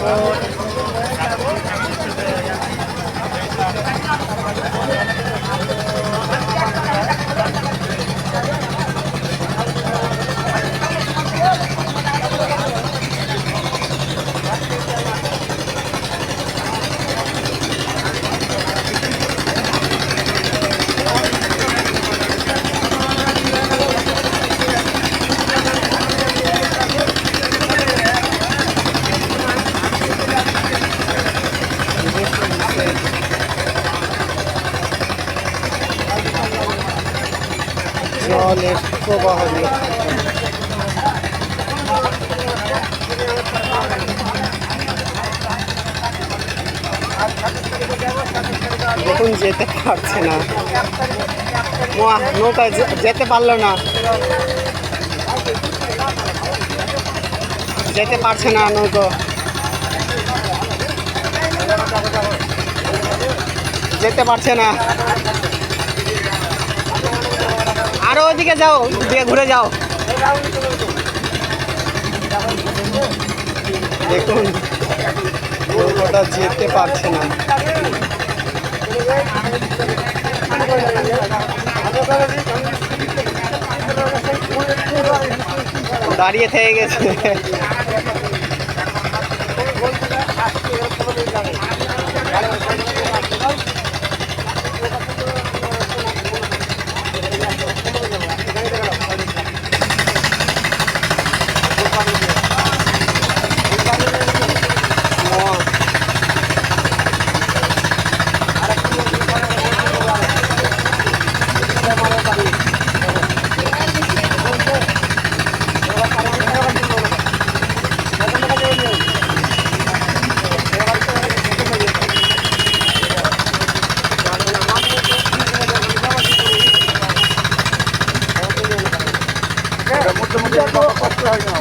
favor. জলের প্রবাহ। দেখুন যেতে পারছে না। নৌকা যেতে পারল না। যেতে পারছে না নৌকো। যেতে পারছে না। আরও ওদিকে যাও দিয়ে ঘুরে যাও। দেখুন ওটা যেতে পারছে না। দাঁড়িয়ে থেকে গেছে। ありがとう、お疲れ様。